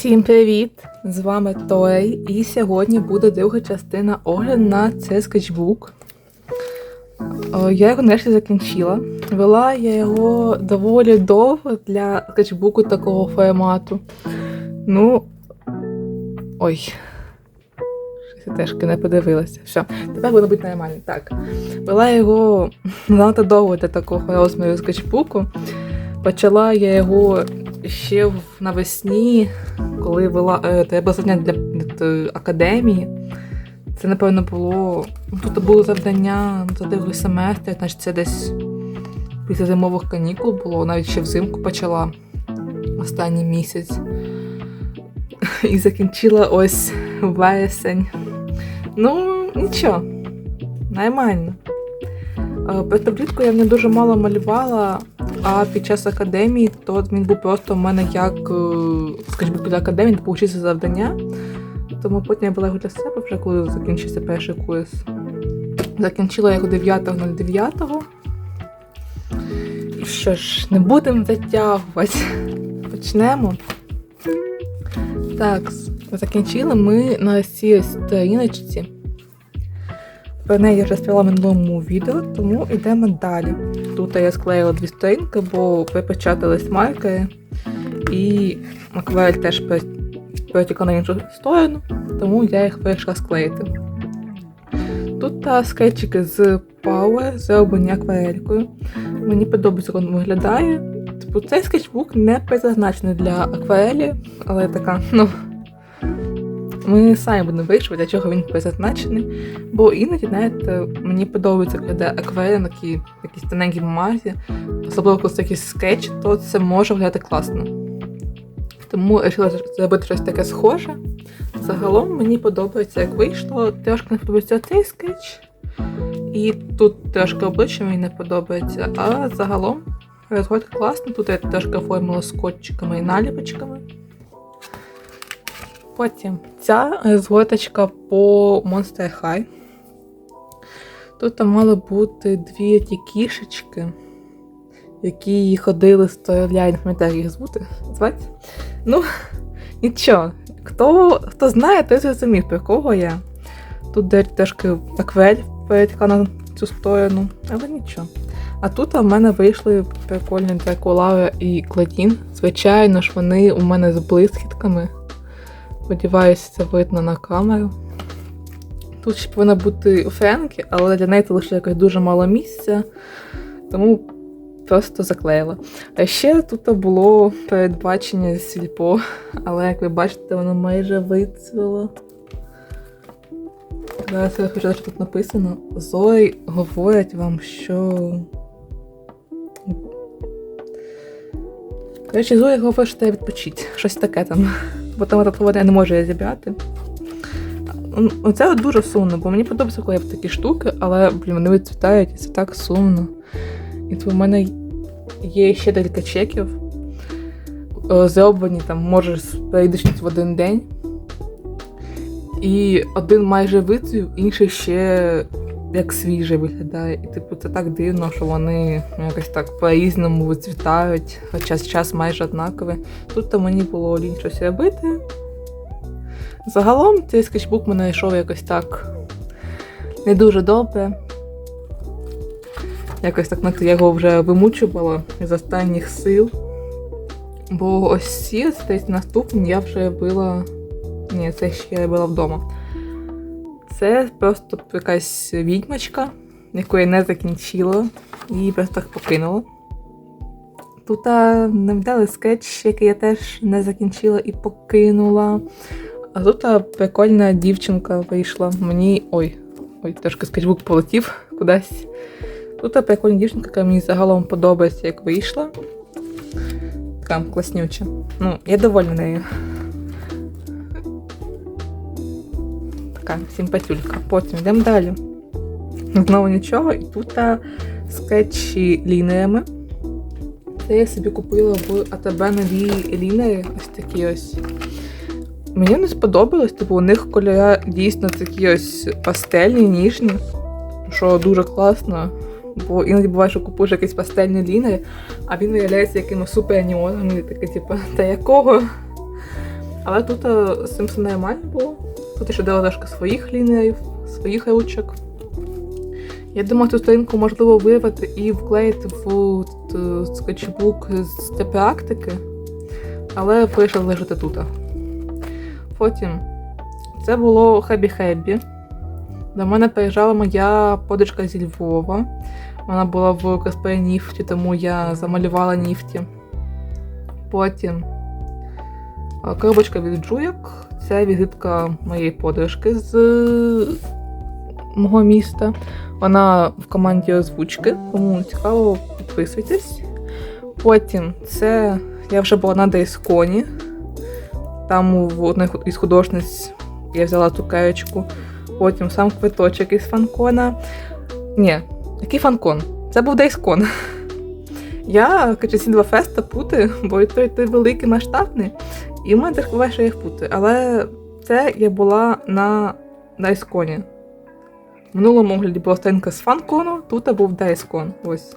Всім привіт! З вами Той, і сьогодні буде друга частина огляду на цей скетчбук. Я його нарешті закінчила. Вела я його доволі довго для скетчбуку такого формату. Ну. Ой. Щось я теж не подивилася. Все, тепер буде бути нормально. Так. Вела його занадто довго для такого розміру скетчбуку. Почала я його ще навесні, коли вела е, треба заняття для, для академії. Це, напевно, було. ну, Тут було завдання за другий семестр, значить це десь після зимових канікул було, навіть ще взимку почала останній місяць. І закінчила ось вересень. Ну, нічого, нормально. Е, Просто влітку я не дуже мало малювала, а під час академії, то він був просто в мене як, е, скажімо, для академії, не завдання. Тому потім я була його для себе вже коли закінчився перший курс. Закінчила я його 9.09. І що ж, не будемо затягувати. Почнемо. Так, закінчили ми на цій сторіночці. Про неї я вже розповіла в минулому відео, тому йдемо далі. Тут я склеїла дві сторінки, бо припечатались маркери, і акварель теж пере- перетікла на іншу сторону, тому я їх вирішила склеїти. Тут та скетчики з Power зроблені акварелькою. Мені подобається, як він виглядає. Типу, цей скетчбук не призначений для акварелі, але така, ну. Ми самі будемо вирішувати, для чого він призначений. Бо іноді, знаєте, мені подобається, коли акварель на такій якійсь тоненькій бумазі, особливо коли це якийсь скетч, то це може виглядати класно. Тому вирішила зробити щось таке схоже. Загалом мені подобається, як вийшло. Трошки не подобається цей скетч. І тут трошки обличчя мені не подобається, а загалом розгорт класно. Тут я трошки оформила скотчиками і наліпочками. Потім ця згорточка по Monster High. Тут мали бути дві ті кішечки, які ходили з я пам'ятаю, їх звути. звати. Ну, нічого. Хто, хто знає, той зрозумів, про кого я. Тут де трошки аквель перетекла на цю сторону, але нічого. А тут у мене вийшли прикольні Дракулава і Клодін. Звичайно ж, вони у мене з блискітками. Сподіваюся, це видно на камеру. Тут ще повинна бути Френкі, але для неї це лише якось дуже мало місця, тому просто заклеїла. А ще тут було передбачення сільпо, але як ви бачите, воно майже вицвіло. Зараз я хочу, що тут написано. Зої говорять вам, що. Коротше, Зоя говорить, що треба відпочити. Щось таке там. Бо там та вода не може її зібрати. Оце дуже сумно, бо мені подобається, коли я такі штуки, але блін, вони відцвітають, і це так сумно. І то в мене є ще декілька чеків. е, Зроблені там, може, з в один день. І один майже вицвів, інший ще як свіжий виглядає. І типу це так дивно, що вони якось так по-різному вицвітають, хоча час майже однаковий. Тут то мені було лінь щось робити. Загалом цей скетчбук мене йшов якось так не дуже добре. Якось так я його вже вимучувала з останніх сил. Бо ось ці десь наступні я вже робила. Ні, це ще я робила вдома. Це просто якась відьмочка, яку я не закінчила, і просто так покинула. Тут а, невдалий скетч, який я теж не закінчила і покинула. А тут прикольна дівчинка вийшла. Мені. Ой, ой, трошки скетчбук полетів кудись. Тут прикольна дівчинка, яка мені загалом подобається, як вийшла. Така класнюча. Ну, я довольна нею. Така симпатюлька. Потім йдемо далі. Знову нічого, і тут скетчі лініями. Це я собі купила в АТБ нові лінери, ось такі ось. Мені не сподобалось, типу, у них кольори дійсно такі ось пастельні, ніжні, що дуже класно. Бо іноді буває, що купуєш якісь пастельні лінери, а він виявляється якимось супер неоном, і таке, типу, та якого? Але тут з цим все нормально було. Тут ще трошки своїх лінерів, своїх ручок. Я думаю, цю сторінку можливо вирвати і вклеїти в е, скетчбук з практики, але вирішив лежати тут. Потім це було хебі-хебі. До мене приїжджала моя подочка зі Львова. Вона була в косплеї Ніфті, тому я замалювала Ніфті. Потім коробочка від Джуяк. Це візитка моєї подружки з е, мого міста. Вона в команді озвучки, кому цікаво, підписуйтесь. Потім це я вже була на Дейсконі. Там в одній із художниць я взяла цукерочку. Потім сам квиточок із фанкона. Ні, який фанкон? Це був Дейскон. Я коротше, ці два феста пути, бо той, той великий масштабний. І в мене теж буває, їх путаю. Але це я була на Дайсконі. В минулому огляді була сторінка з фанкону, тут був Дайскон. Ось.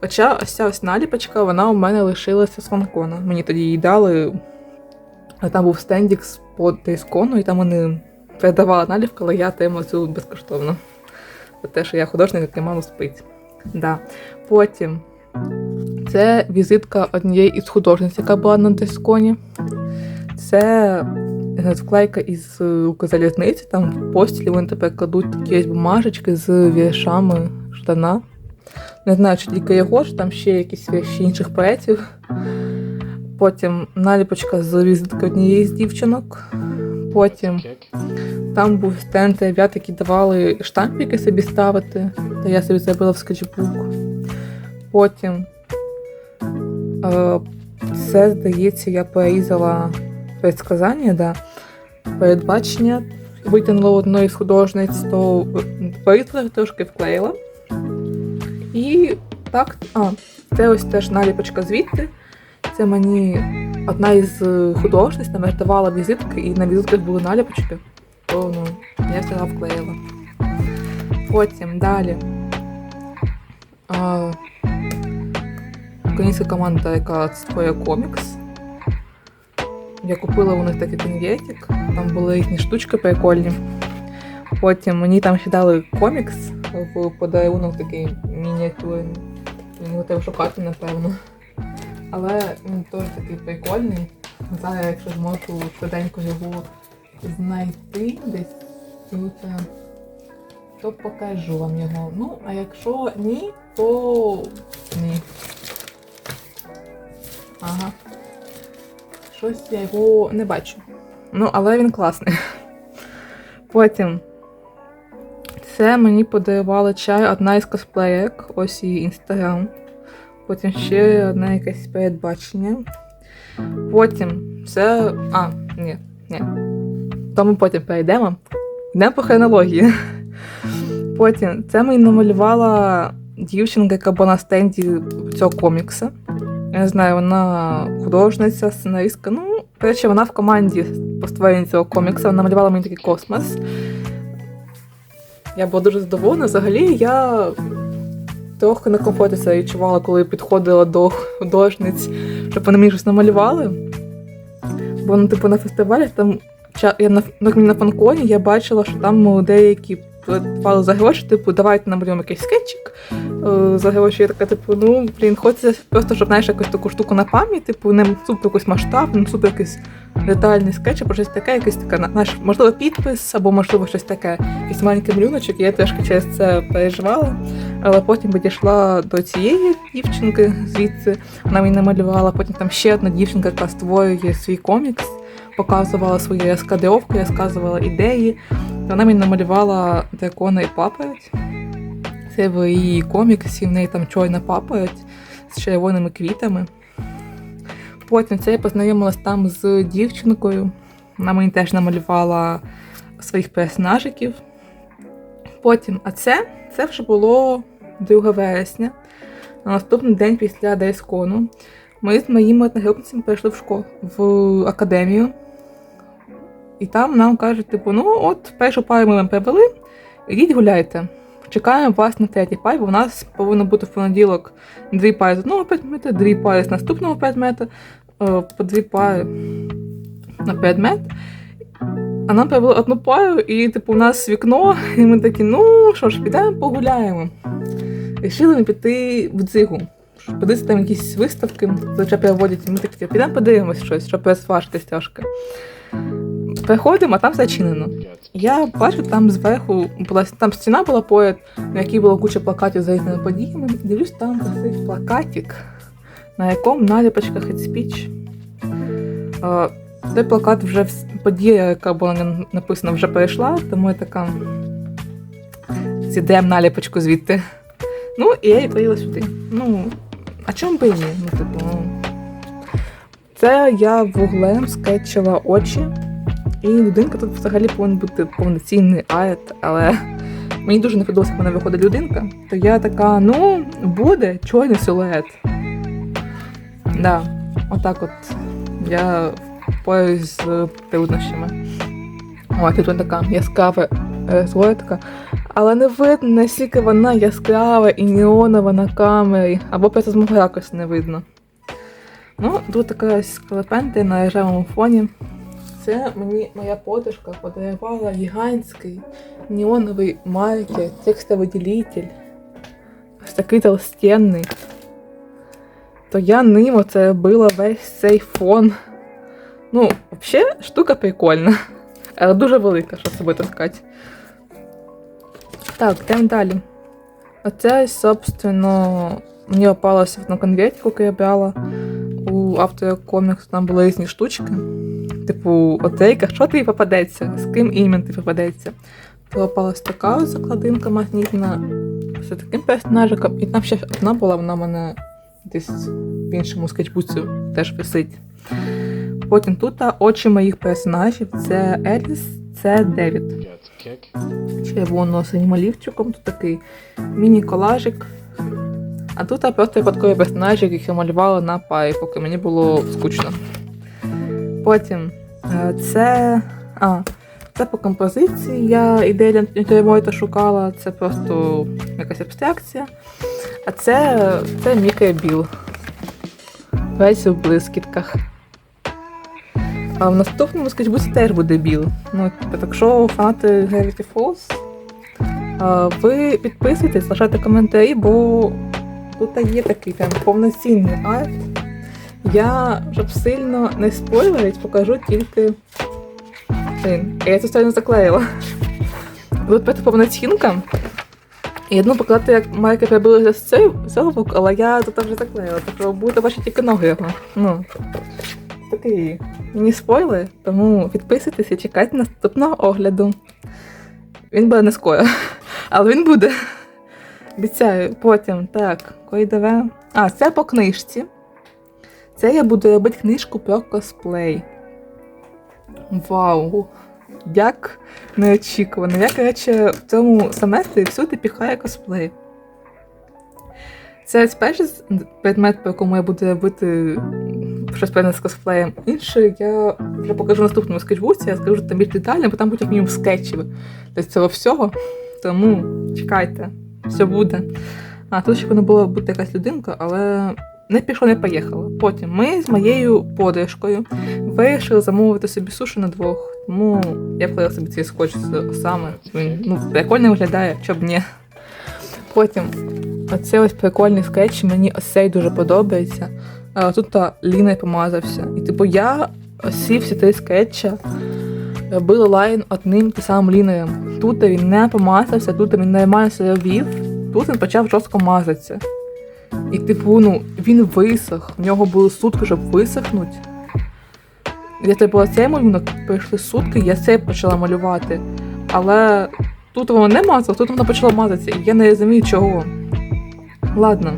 Хоча ось ця ось наліпочка, вона у мене лишилася з фанкона. Мені тоді її дали. Там був стендікс по Дайскону, і там вони передавали наліпку, але я отримала цю безкоштовно. Те, що я художник, який мало спить. Да. Потім це візитка однієї із художниць, яка була на Дисконі. Це е, вклейка із е, Укрзалізниці, там в постілі вони тепер кладуть такі ось бумажечки з віршами Ждана. Не знаю, чи тільки його, чи там ще якісь вірші інших поетів. Потім наліпочка з візитки однієї з дівчинок. Потім там був стенд ребят, які давали штампики собі ставити, та я собі зробила в скетчбук. Потім е, це, здається, я порізала предсказання, да, передбачення. Витягнула одної з художниць, то порізала трошки вклеїла. І так, а, це ось теж наліпочка звідти. Це мені одна із художниць нам давала візитки, і на візитках були наліпочки. То ну, я всегда вклеїла. Потім далі. Українська команда, яка створює комікс. Я купила у них такий конвертик, там були їхні штучки прикольні. Потім мені там ще дали комікс подарунок такий мініатюрний. Його треба шукати, напевно. Але він теж такий прикольний. Зараз, якщо зможу швиденько його знайти десь тут, е, то покажу вам його. Ну, а якщо ні, то ні. Ага. Щось я його не бачу. Ну, але він класний. Потім. Це мені подарувала чай одна із косплеєк, ось її інстаграм. Потім ще одне якесь передбачення. Потім це. А, ні, ні. То ми потім перейдемо. Йдемо по хронології. Потім це мені намалювала дівчинка, яка була на стенді цього комікса. Я не знаю, вона художниця, сценаристка. Ну, речі, вона в команді по створенню цього комікса. Вона намалювала мені такий космос. Я була дуже задоволена. Взагалі, я трохи некомфортно себе відчувала, коли підходила до художниць, щоб вони мені щось намалювали. Бо ну, типу, на фестивалях там я на, на фанконі я бачила, що там деякі платили за гроші, типу, давайте намалюємо якийсь скетчик е, за гроші. Я така, типу, ну, блін, хочеться просто, щоб знаєш, якусь таку штуку на пам'ять, типу, не супер якийсь масштаб, не супер якийсь детальний скетч, або щось таке, якийсь таке, знаєш, можливо, підпис, або, можливо, щось таке, якийсь маленький малюночок, я трошки через це переживала. Але потім підійшла до цієї дівчинки звідси, вона мені намалювала, потім там ще одна дівчинка, яка створює свій комікс показувала свої розкадровки, розказувала ідеї. Вона мені намалювала дракона і папороть. Це в її коміксі, в неї там чорна папороть з червоними квітами. Потім це я познайомилась там з дівчинкою. Вона мені теж намалювала своїх персонажиків. Потім, а це це вже було 2 вересня, на наступний день після Дайскону. Ми з моїми одногрупницями перейшли в школу в академію. І там нам кажуть, типу, ну от першу пару ми вам привели, ідіть гуляйте. Чекаємо вас на третій парі, бо у нас повинно бути в понеділок дві пари з одного предмета, дві пари з наступного предмета, е, по дві пари на предмет. А нам привели одну пару, і типу у нас вікно, і ми такі, ну що ж, підемо погуляємо. Рішили ми піти в дзигу. Подивитися там якісь виставки, зазвичай переводять, і ми такі, підемо подивимось щось, щоб розважитись трошки. Приходимо, а там зачинено. Я бачу, там зверху була там стіна була поряд, на якій було куча плакатів за різними подіями. Дивлюсь, там висить плакатик, на якому наліпочка. Е, Той плакат вже подія, яка була написана, вже перейшла, тому я така. Зідемо наліпочку звідти. Ну, і я і приїла сюди. Ну, а чому би і ні? Ну, типу. Це я вуглем скетчила очі. І людинка тут взагалі повинен бути повноцінний арт, але мені дуже не подобається, як вона виходить людинка. То я така, ну, буде чорний силует. Да, отак от я впораюсь з труднощами. О, тут така яскрава е. Але не видно, наскільки вона яскрава і неонова на камері, або просто з мого ракурсу не видно. Ну, тут така ось на рожевому фоні. Це мені моя подружка подарувала гігантський неоновий маркер, текстовиділитель. Ось такий толстенний. То я ним оце робила весь цей фон. Ну, взагалі, штука прикольна. Але дуже велика, щоб собі таскати. Так, йдемо далі. Оце, собственно, мені опалося на конвертику, яку я брала у автора коміксу, там були різні штучки. Типу, отейка, що тобі попадеться, з ким іменно тобі попадеться. Попалась така закладинка магнітна з таким персонажиком, і там ще одна була, вона в мене десь в іншому скетчбуці теж висить. Потім тут очі моїх персонажів це Еліс, це Девід. Get kick. червоно-синім олівчиком. Тут такий міні-колажик. А тут просто випадкові персонажі, яких я малювала на парі, поки мені було скучно. Потім це. А, це по композиції. Я ідею Ньютермойта шукала, це просто якась абстракція. А це, це Міка Біл. Весь у блискітках. А в наступному скетчбуці теж буде біл. Ну, типу, так що фанати Gravity Falls, ви підписуйтесь, лишайте коментарі, бо тут є такий прям повноцінний арт. Я, щоб сильно не спойлерить, покажу тільки. Я цю сторону заклеїла. Тут просто повноцінка. І одну показати, як майки прибили з цього боку, але я тут вже заклеїла, так що будете бачити тільки ноги його. Ну, такий міні-спойли, тому підписуйтесь і чекайте наступного огляду. Він буде не скоро, але він буде. Обіцяю, потім так, койдеве. А, це по книжці. Це я буду робити книжку про косплей. Вау! Як неочікувано. Я, коротше, в цьому семестрі всюди піхаю косплей. Це перший предмет, по якому я буду робити щось певне з косплеєм. Інший я вже покажу в наступному скетчбуці, я скажу там більш детально, бо там будуть як мінімум скетчі для цього всього. Тому чекайте, все буде. А тут ще повинна була бути якась людинка, але не пішло, не поїхало. Потім ми з моєю подружкою вирішили замовити собі суші на двох. Тому я вклеїла собі цей скотч саме. Він ну, прикольно виглядає, щоб ні. Потім оце ось прикольний скетч, мені ось цей дуже подобається. А тут та ліною помазався. І типу я всі всі три скетча робила лайн одним тим самим ліноєм. Тут він не помазався, тут він нормально себе вів, тут він почав жорстко мазатися. І типу, ну, він висох, в нього були сутки, щоб висохнути. Я це була цей малюнок, пройшли сутки, я це почала малювати. Але тут воно не мазало, тут воно почало мазатися, і я не розумію чого. Ладно,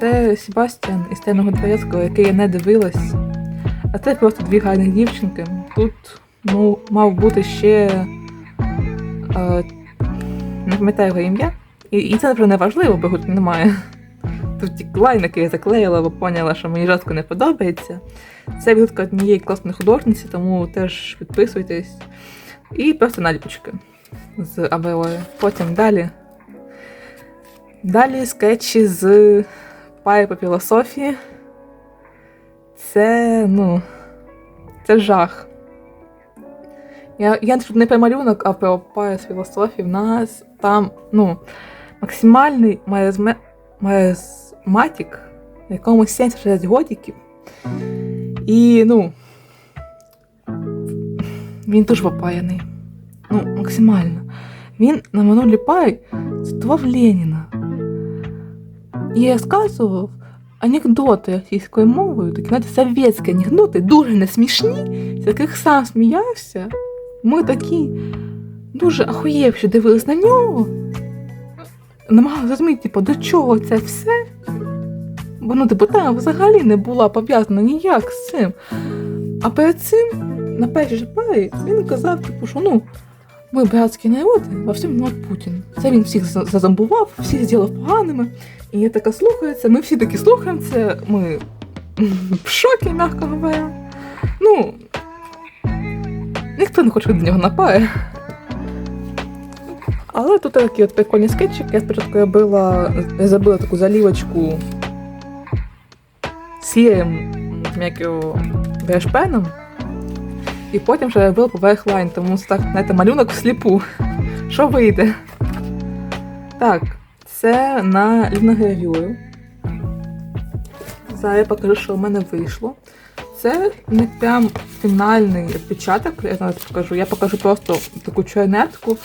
це Себастьян із Тайного дворецького, який я не дивилась. А це просто дві гарні дівчинки. Тут ну, мав бути ще. Е, не пам'ятаю його ім'я. І, і це вже не важливо, бо тут немає. Тут ті лайн, який я заклеїла, бо поняла, що мені жорстко не подобається. Це відгадка однієї класної художниці, тому теж підписуйтесь. І просто наліпочки з Абелою. Потім далі. Далі скетчі з Паї по філософії. Це, ну, це жах. Я, я тут не про малюнок, а про пояс філософії. В нас там, ну, максимальний маразме... маразматик, якому 76 годиків. І, ну, він дуже попаяний. Ну, максимально. Він на минулі парі цитував Леніна і розказував анекдоти російською мовою, такі навіть совєтські анекдоти, дуже не смішні, з яких сам сміявся. Ми такі дуже ахуєвші дивились на нього. Намагалися зрозуміти, типу, до чого це все. Бо ну, типу, там взагалі не була пов'язана ніяк з цим. А перед цим, на першій же парі, він казав, типу, що ну, ми братський народ, во всьому винуват Путін. Це він всіх за- зазомбував, всіх зробив поганими. І я така слухаю це, ми всі такі слухаємо це, ми в шокі, м'яко говоря. Ну, ніхто не хоче до нього на пари. Але тут такі от прикольні скетчики. Я спочатку робила, забила таку залівочку сірим, як його бешпеном. І потім вже робила поверх лайн, тому так, знаєте, малюнок всліпу. Що вийде? Так, це на ліногравюру. Зараз я покажу, що в мене вийшло. Це не прям фінальний відпечаток, я зараз покажу. Я покажу просто таку чорнетку,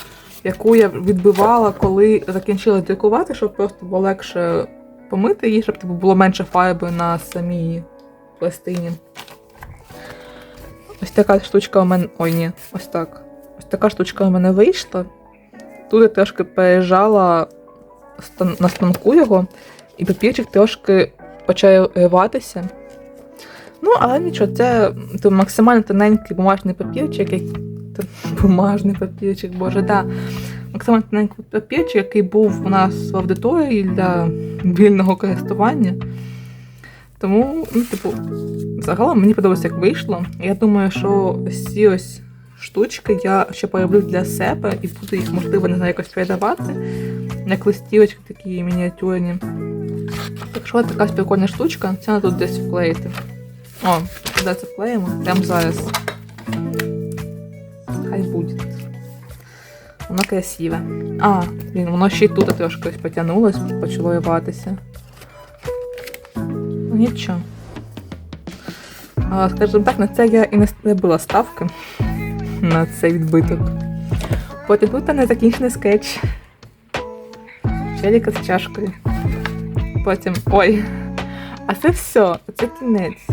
яку я відбивала, коли закінчила друкувати, щоб просто було легше помити її, щоб типу, було менше фарби на самій пластині. Ось така штучка у мене. Ой, ні, ось так. Ось така штучка у мене вийшла. Тут я трошки переїжджала на станку його, і папірчик трошки почав рватися. Ну, але нічого, це то максимально тоненький бумажний папірчик, бумажний папірчик, боже, да. Максимально тоненький папірчик, який був у нас в аудиторії для вільного користування. Тому, ну, типу, загалом мені подобається, як вийшло. Я думаю, що ці ось штучки я ще пороблю для себе і буду їх, можливо, не знаю, якось передавати. Як листівочки такі мініатюрні. Так що така прикольна штучка, це треба тут десь вклеїти. О, куди це вклеїмо? Прямо зараз. Хай буде. Воно красиве. А, блін, воно ще й тут трошки ось потягнулось, почало рватися. Ну нічого. А, скажімо так, на це я і не робила ставки на цей відбиток. Потім тут незакінчений скетч. Челіка з чашкою. Потім. Ой. А це все, це кінець.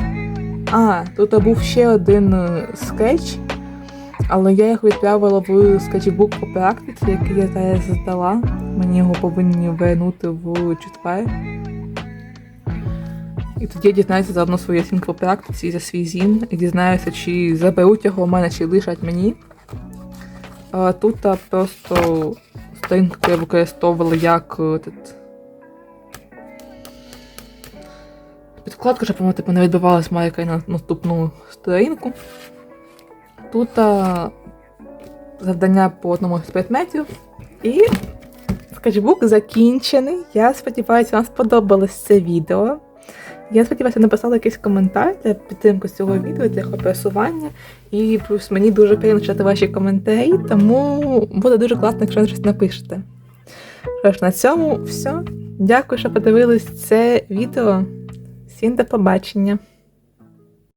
А, тут був ще один е, скетч, але я їх відправила в скетчбук по практиці, який я зараз здала. Мені його повинні вернути в четвер. І тоді я дізнаюся заодно свою оцінку по практиці за свій зін, і дізнаюся, чи заберуть його в мене, чи лишать мені. Тут просто сторінку я використовувала як е, этот, підкладка, щоб вона типу, не відбивалась майка на наступну сторінку. Тут а, завдання по одному з предметів. І скетчбук закінчений. Я сподіваюся, вам сподобалось це відео. Я сподіваюся, написала якийсь коментар для підтримки цього відео, для просування. І плюс мені дуже приємно читати ваші коментарі, тому буде дуже класно, якщо ви щось напишете. Що ж, на цьому все. Дякую, що подивились це відео. Всім до побачення!